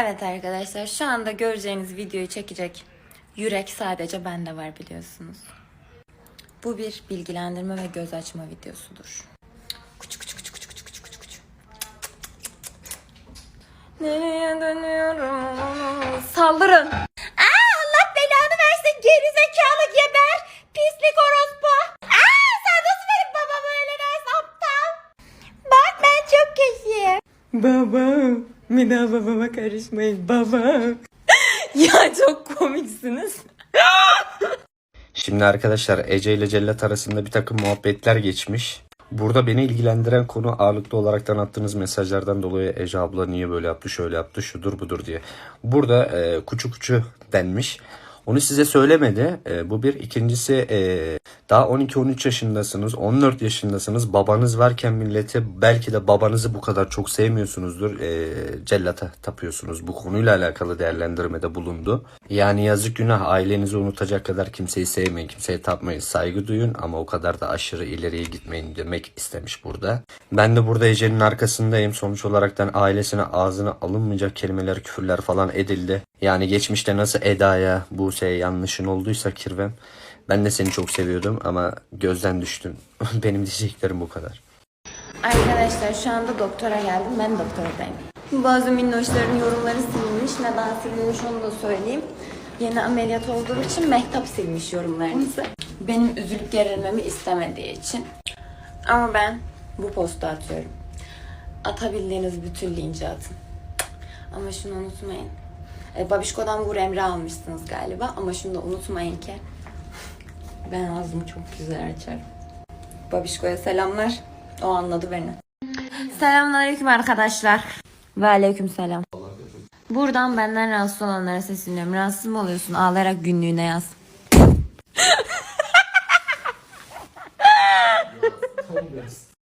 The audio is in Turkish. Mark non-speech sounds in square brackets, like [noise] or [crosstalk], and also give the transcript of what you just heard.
Evet arkadaşlar şu anda göreceğiniz videoyu çekecek yürek sadece bende var biliyorsunuz. Bu bir bilgilendirme ve göz açma videosudur. Kuçu kuçu kuçu kuçu kuçu kuçu kuçu kuçu. Nereye dönüyorum? Saldırın. Allah belanı versin geri zekalı geber. Pislik orospu. Sen nasıl benim babamı öyle dersin aptal? Ben çok kötüyüm. Baba. Daha babama karışmayın baba. [laughs] ya çok komiksiniz. Şimdi arkadaşlar Ece ile Cellat arasında bir takım muhabbetler geçmiş. Burada beni ilgilendiren konu ağırlıklı olaraktan attığınız mesajlardan dolayı Ece abla niye böyle yaptı, şöyle yaptı, şudur budur diye. Burada e, kuçu kuçu denmiş. Onu size söylemedi. E, bu bir. İkincisi e, daha 12-13 yaşındasınız, 14 yaşındasınız. Babanız varken milleti belki de babanızı bu kadar çok sevmiyorsunuzdur. E, cellata tapıyorsunuz. Bu konuyla alakalı değerlendirmede bulundu. Yani yazık günah ailenizi unutacak kadar kimseyi sevmeyin, kimseye tapmayın, saygı duyun ama o kadar da aşırı ileriye gitmeyin demek istemiş burada. Ben de burada Ece'nin arkasındayım. Sonuç olaraktan ailesine ağzına alınmayacak kelimeler, küfürler falan edildi. Yani geçmişte nasıl Eda'ya, Buse'ye yanlışın olduysa Kirvem ben de seni çok seviyordum ama gözden düştün. [laughs] Benim diyeceklerim bu kadar. Arkadaşlar şu anda doktora geldim. Ben doktordayım. Bazı minnoşların yorumları silinmiş. Neden silinmiş onu da söyleyeyim. Yeni ameliyat olduğum için Mehtap silmiş yorumlarınızı. Benim üzülüp gerilmemi istemediği için. Ama ben bu postu atıyorum. Atabildiğiniz bütün linci atın. Ama şunu unutmayın. E, Babişko'dan Vur Emre almışsınız galiba. Ama şunu da unutmayın ki ben ağzımı çok güzel açarım. Babişko'ya selamlar. O anladı beni. Selamünaleyküm arkadaşlar. Ve aleyküm selam. Buradan benden rahatsız olanlara sesleniyorum. Rahatsız mı oluyorsun? Ağlayarak günlüğüne yaz.